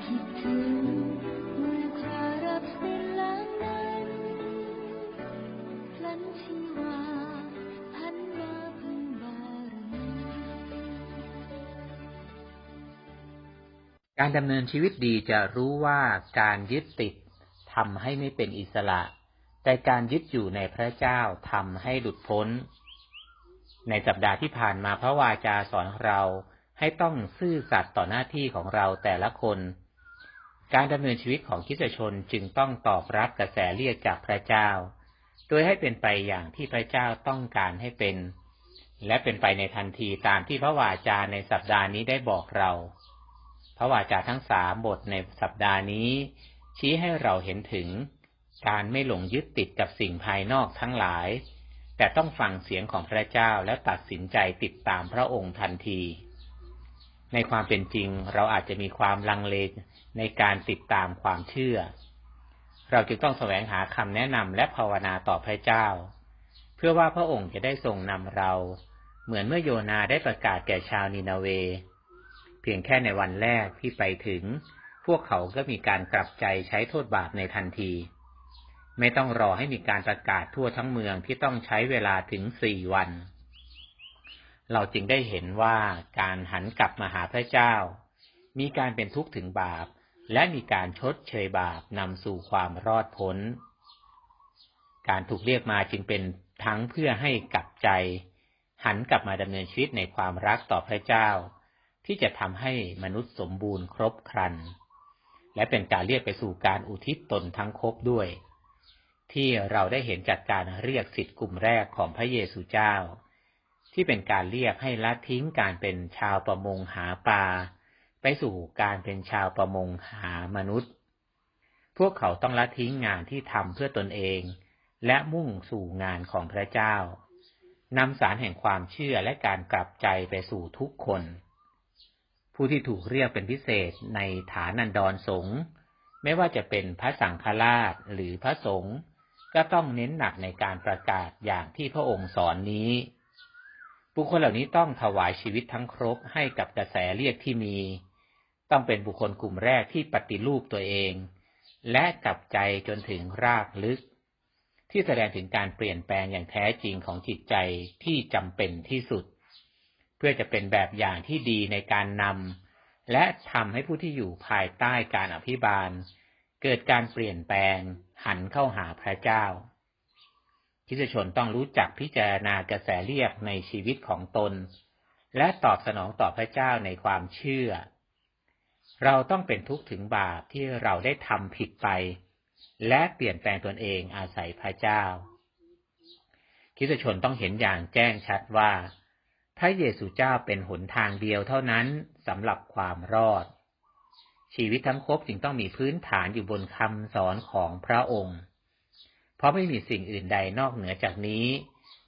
การดำเนินชีวิตดีจะรู้ว่าการยึดติดทำให้ไม่เป็นอิสระ แต่การยึดอยู่ในพระเจ้าทำให้หลุดพ้น ในสัปดาห์ที่ผ่านมาพระวาจาสอนเราให้ต้องซื่อสัตย์ต่อหน้าที่ของเราแต่ละคน การดำเนินชีวิตของคิสตชนจึงต้องตอบรับกระแสเรียกจากพระเจ้า โดยให้เป็นไปอย่างที่พระเจ้าต้องการให้เป็น และเป็นไปในทันทีตามที่พระวาจาในสัปดาห์นี้ได้บอกเรา พระวาจาทั้งสามบทในสัปดาห์นี้ ชี้ให้เราเห็นถึง การไม่หลงยึดติดกับสิ่งภายนอกทั้งหลาย แต่ต้องฟังเสียงของพระเจ้าและตัดสินใจติดตามพระองค์ทันที ในความเป็นจริง เราอาจจะมีความลังเลในการติดตามความเชื่อ เราจึงต้องแสวงหาคำแนะนำและภาวนาต่อพระเจ้า เพื่อว่าพระองค์จะได้ทรงนำเรา เหมือนเมื่อโยนาได้ประกาศแก่ชาวนินาเว เพียงแค่ในวันแรกที่ไปถึง พวกเขาก็มีการกลับใจใช้โทษบาปในทันที ไม่ต้องรอให้มีการประกาศทั่วทั้งเมืองที่ต้องใช้เวลาถึงสี่วัน เราจึงได้เห็นว่าการหันกลับมาหาพระเจ้า มีการเป็นทุกข์ถึงบาป และมีการชดเชยบาปนำสู่ความรอดพ้น การถูกเรียกมาจึงเป็นทั้งเพื่อให้กลับใจ หันกลับมาดำเนินชีวิตในความรักต่อพระเจ้า ที่จะทำให้มนุษย์สมบูรณ์ครบครัน และเป็นการเรียกไปสู่การอุทิศตนทั้งครบด้วย ที่เราได้เห็นจากการเรียกสิทธิ์กลุ่มแรกของพระเยซูเจ้า ที่เป็นการเรียกให้ละทิ้งการเป็นชาวประมงหาปลา ไปสู่การเป็นชาวประมงหามนุษย์ พวกเขาต้องละทิ้งงานที่ทำเพื่อตนเอง และมุ่งสู่งานของพระเจ้านำสารแห่งความเชื่อและการกลับใจไปสู่ทุกคน ผู้ที่ถูกเรียกเป็นพิเศษในฐานันดรสงฆ์ไม่ว่าจะเป็นพระสังฆราชหรือพระสงฆ์ก็ต้องเน้นหนักในการประกาศอย่างที่พระองค์สอนนี้ บุคคลเหล่านี้ต้องถวายชีวิตทั้งครบให้กับกระแสเรียกที่มี ต้องเป็นบุคคลกลุ่มแรกที่ปฏิรูปตัวเอง และกลับใจจนถึงรากลึก ที่แสดงถึงการเปลี่ยนแปลงอย่างแท้จริงของจิตใจที่จำเป็นที่สุด เพื่อจะเป็นแบบอย่างที่ดีในการนำและทำให้ผู้ที่อยู่ภายใต้การอภิบาล เกิดการเปลี่ยนแปลงหันเข้าหาพระเจ้า คิสชนต้องรู้จักพิจารณากระแสเรียกในชีวิตของตน และตอบสนองต่อพระเจ้าในความเชื่อ เราต้องเป็นทุกข์ถึงบาปที่เราได้ทำผิดไป และเปลี่ยนแปลงตนเองอาศัยพระเจ้าคิสชนต้องเห็นอย่างแจ้งชัดว่า พระเยซูเจ้าเป็นหนทางเดียวเท่านั้นสำหรับความรอด ชีวิตทั้งครบจึงต้องมีพื้นฐานอยู่บนคำสอนของพระองค์ เพราะไม่มีสิ่งอื่นใดนอกเหนือจากนี้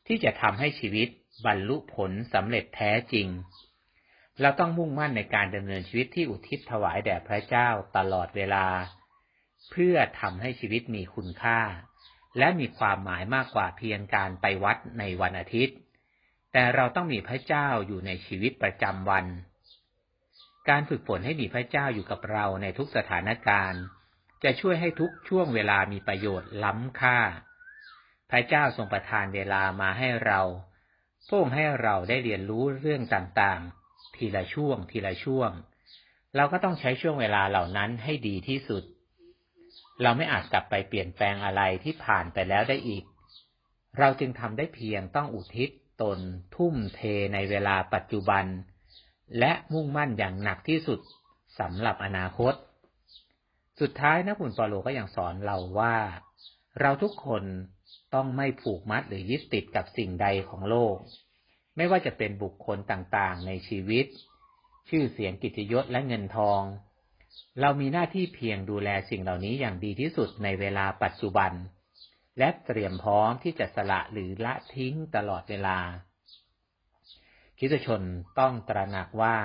ที่จะทำให้ชีวิตบรรลุผลสำเร็จแท้จริง เราต้องมุ่งมั่นในการดำเนินชีวิตที่อุทิศถวายแด่พระเจ้าตลอดเวลา เพื่อทำให้ชีวิตมีคุณค่า และมีความหมายมากกว่าเพียงการไปวัดในวันอาทิตย์ แต่เราต้องมีพระเจ้าอยู่ในชีวิตประจำวัน การฝึกฝนให้มีพระเจ้าอยู่กับเราในทุกสถานการณ์ จะช่วยให้ทุกช่วงเวลามีประโยชน์ล้ำค่า พระเจ้าทรงประทานเวลามาให้เราพระองค์ให้เราได้เรียนรู้เรื่องต่างๆ ทีละช่วง ทีละช่วง เราก็ต้องใช้ช่วงเวลาเหล่านั้นให้ดีที่สุด เราไม่อาจกลับไปเปลี่ยนแปลงอะไรที่ผ่านไปแล้วได้อีก เราจึงทำได้เพียงต้องอุทิศตนทุ่มเทในเวลาปัจจุบัน และมุ่งมั่นอย่างหนักที่สุดสำหรับอนาคต สุดท้ายนักบุญเปาโลก็ยังสอนเราว่า เราทุกคนต้องไม่ผูกมัดหรือยึดติดกับสิ่งใดของโลก ไม่ว่าจะเป็นบุคคลต่างๆ ในชีวิต ชื่อเสียงกิจยศและเงินทอง เรามีหน้าที่เพียงดูแลสิ่งเหล่านี้อย่างดีที่สุดในเวลาปัจจุบัน และเตรียมพร้อมที่จะสละหรือละทิ้งตลอดเวลาคิดชนต้องตระหนักว่า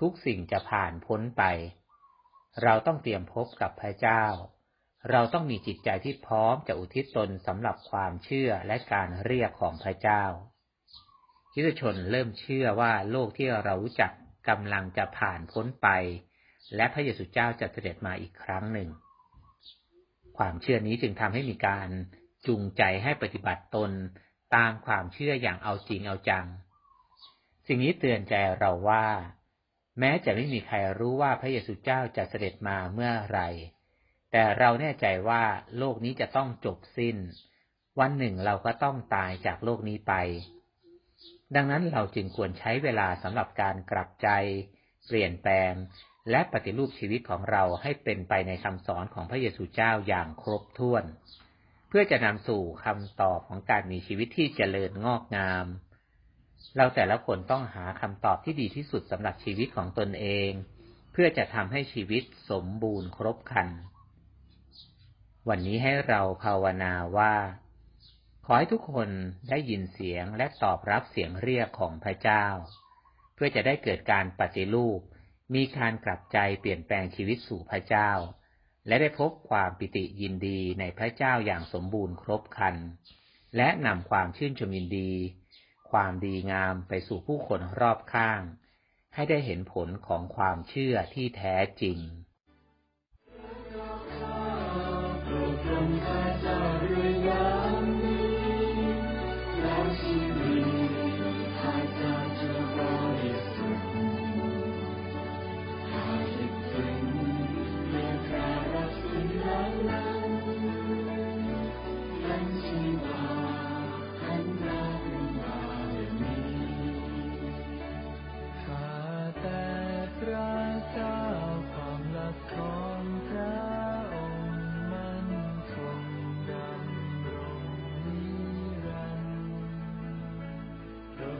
ทุกสิ่งจะผ่านพ้นไป เราต้องเตรียมพบกับพระเจ้า เราต้องมีจิตใจที่พร้อมจะอุทิศตนสำหรับความเชื่อและการเรียกของพระเจ้าคิดชนเริ่มเชื่อว่าโลกที่เรารู้จักกำลังจะผ่านพ้นไป และพระเยซูเจ้าจะเสด็จมาอีกครั้งหนึ่ง ความเชื่อนี้จึงทำให้มีการจูงใจให้ปฏิบัติตนตามความเชื่ออย่างเอาจริงเอาจัง สิ่งนี้เตือนใจเราว่า แม้จะไม่มีใครรู้ว่าพระเยซูเจ้าจะเสด็จมาเมื่อไร แต่เราแน่ใจว่าโลกนี้จะต้องจบสิ้น วันหนึ่งเราก็ต้องตายจากโลกนี้ไป ดังนั้นเราจึงควรใช้เวลาสำหรับการกลับใจ เปลี่ยนแปลง และปฏิรูปชีวิตของเราให้เป็นไปในคำสอนของพระเยซูเจ้าอย่างครบถ้วน เพื่อจะนำสู่คำตอบของการมีชีวิตที่เจริญงอกงาม เราแต่ละคนต้องหาคำตอบที่ดีที่สุดสำหรับชีวิตของตนเอง เพื่อจะทำให้ชีวิตสมบูรณ์ครบครัน วันนี้ให้เราภาวนาว่า ขอให้ทุกคนได้ยินเสียงและตอบรับเสียงเรียกของพระเจ้า เพื่อจะได้เกิดการปฏิรูป มีการกลับใจเปลี่ยนแปลงชีวิตสู่พระเจ้า และได้พบความปิติยินดีในพระเจ้าอย่างสมบูรณ์ครบครัน และนำความชื่นชมยินดี ความดีงามไปสู่ผู้คนรอบข้าง ให้ได้เห็นผลของความเชื่อที่แท้จริง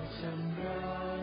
我想นร้าย